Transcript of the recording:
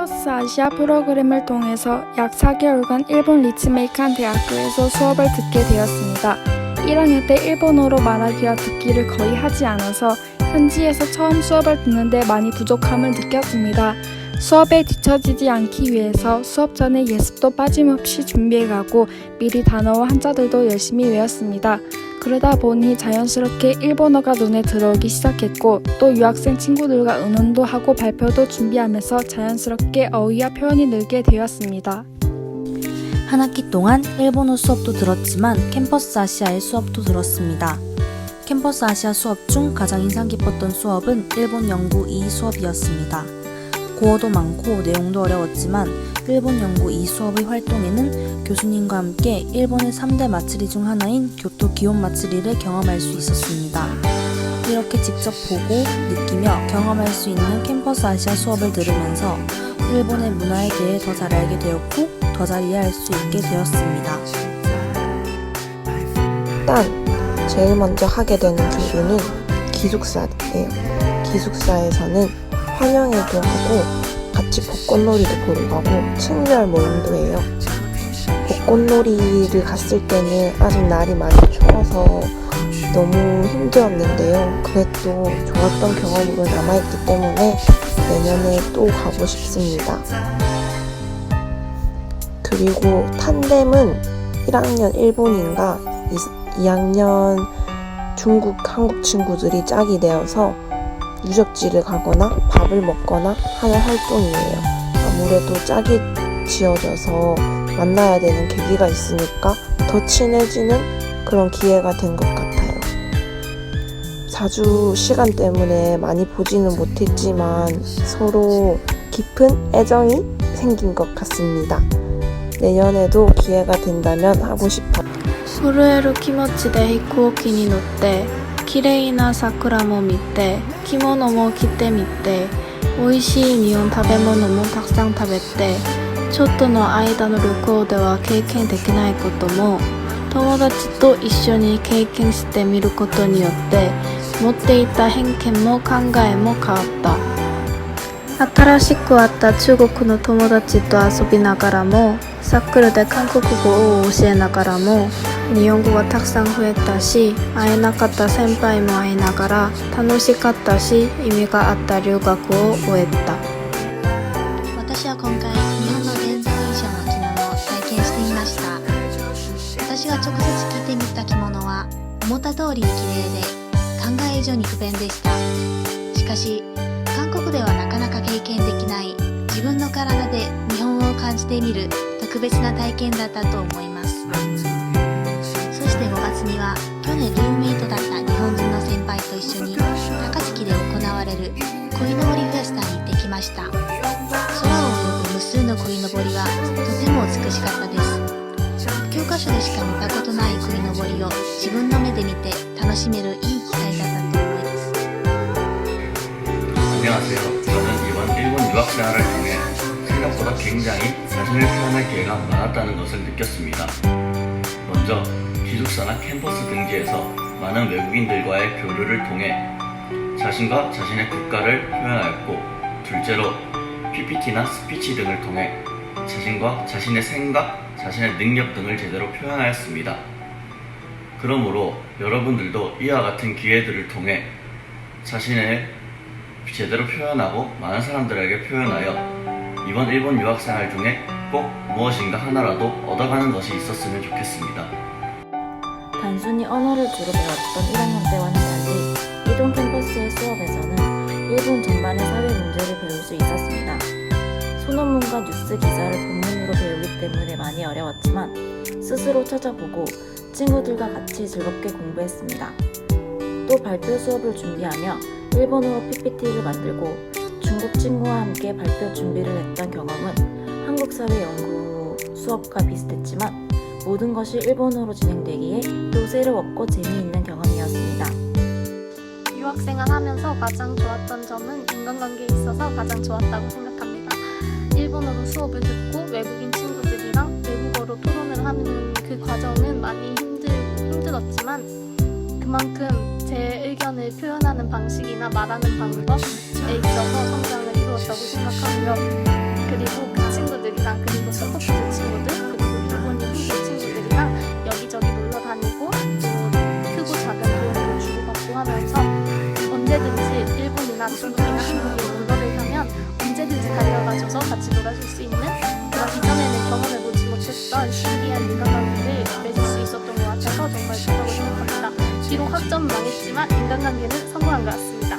캠퍼스 아시아 프로그램을 통해서 약 4개월간 일본 리츠메이칸 대학교에서 수업을 듣게 되었습니다. 1학년 때 일본어로 말하기와 듣기를 거의 하지 않아서 현지에서 처음 수업을 듣는데 많이 부족함을 느꼈습니다. 수업에 뒤처지지 않기 위해서 수업 전에 예습도 빠짐없이 준비해가고 미리 단어와 한자들도 열심히 외웠습니다. 그러다 보니 자연스럽게 일본어가 눈에 들어오기 시작했고 또 유학생 친구들과 의논도 하고 발표도 준비하면서 자연스럽게 어휘와 표현이 늘게 되었습니다. 한 학기 동안 일본어 수업도 들었지만 캠퍼스 아시아의 수업도 들었습니다. 캠퍼스 아시아 수업 중 가장 인상 깊었던 수업은 일본 연구 2 수업이었습니다. 고어도 많고 내용도 어려웠지만 일본 연구 2 수업의 활동에는 교수님과 함께 일본의 3대 마츠리 중 하나인 교토 기온 마츠리를 경험할 수 있었습니다. 이렇게 직접 보고 느끼며 경험할 수 있는 캠퍼스 아시아 수업을 들으면서 일본의 문화에 대해 더 잘 알게 되었고 더 잘 이해할 수 있게 되었습니다. 일단 제일 먼저 하게 되는 교류는 기숙사예요. 기숙사에서는 환영회도 하고 같이 벚꽃놀이도 보러 가고 층별 모임도 해요. 벚꽃놀이를 갔을 때는 아직 날이 많이 추워서 너무 힘들었는데요. 그래도 좋았던 경험으로 남아있기 때문에 내년에 또 가고 싶습니다. 그리고 탄뎀은 1학년 일본인과 2학년 중국, 한국 친구들이 짝이 되어서 유적지를 가거나 밥을 먹거나 하는 활동이에요. 아무래도 짝이 지어져서 만나야 되는 계기가 있으니까 더 친해지는 그런 기회가 된 것 같아요. 자주 시간 때문에 많이 보지는 못했지만 서로 깊은 애정이 생긴 것 같습니다. 내년에도 기회가 된다면 하고 싶어요. 震える気持ちで飛行機に乗って 綺麗な桜も見て着物も着てみて美味しい日本食べ物もたくさん食べてちょっとの間の旅行では経験できないことも友達と一緒に経験してみることによって持っていた偏見も考えも変わった。新しく会った中国の友達と遊びながらもサックルで韓国語を教えながらも日本語がたくさん増えたし会えなかった先輩も会いながら楽しかったし意味があった留学を終えた。私は今回日本の伝統衣装の着物を体験してみました。私が直接着てみた着物は思った通りに綺麗で考え以上に不便でした。しかし韓国ではなかなか経験できない自分の体で日本を感じてみる特別な体験だったと思います。鯉のぼりフェスタに行ってきました空を泳ぐ無数の鯉のぼりはとても美しかったです教科書でしか見たことない鯉のぼりを自分の目で見て楽しめるいい機会だったと思います 안녕하세요. 저는 이번 일본 유학 생활을 통해 생각보다 굉장히 자신을 표현할 기회가 많았다는 것을 느꼈습니다. 먼저 기숙사나 캠퍼스 등지에서 많은 외국인들과의 교류를 통해 자신과 자신의 국가를 표현하였고 둘째로 PPT나 스피치 등을 통해 자신과 자신의 생각, 자신의 능력 등을 제대로 표현하였습니다. 그러므로 여러분들도 이와 같은 기회들을 통해 자신의 제대로 표현하고 많은 사람들에게 표현하여 이번 일본 유학 생활 중에 꼭 무엇인가 하나라도 얻어가는 것이 있었으면 좋겠습니다. 단순히 언어를 주로 배웠던 1학년 때와는 수업에서는 일본 전반의 사회 문제를 배울 수 있었습니다. 소논문과 뉴스 기사를 본문으로 배우기 때문에 많이 어려웠지만 스스로 찾아보고 친구들과 같이 즐겁게 공부했습니다. 또 발표 수업을 준비하며 일본어로 PPT를 만들고 중국 친구와 함께 발표 준비를 했던 경험은 한국 사회 연구 수업과 비슷했지만 모든 것이 일본어로 진행되기에 또 새로웠고 재미있는 경험이었습니다. 유학생활 하면서 가장 좋았던 점은 인간관계에 있어서 가장 좋았다고 생각합니다. 일본어로 수업을 듣고 외국인 친구들이랑 외국어로 토론을 하는 그 과정은 많이 힘들고 힘들었지만 그만큼 제 의견을 표현하는 방식이나 말하는 방법에 있어서 성장을 이루었다고 생각하고요. 그리고 중국이나 한국에 놀러를 가면 언제든지 달려가줘서 같이 놀아줄 수 있는 그런 이전에는 경험해보지 못했던 신기한 인간관계를 맺을 수 있었던 것 같아서 정말 좋다고 생각합니다. 비록 학점은 망했지만 인간관계는 성공한 것 같습니다.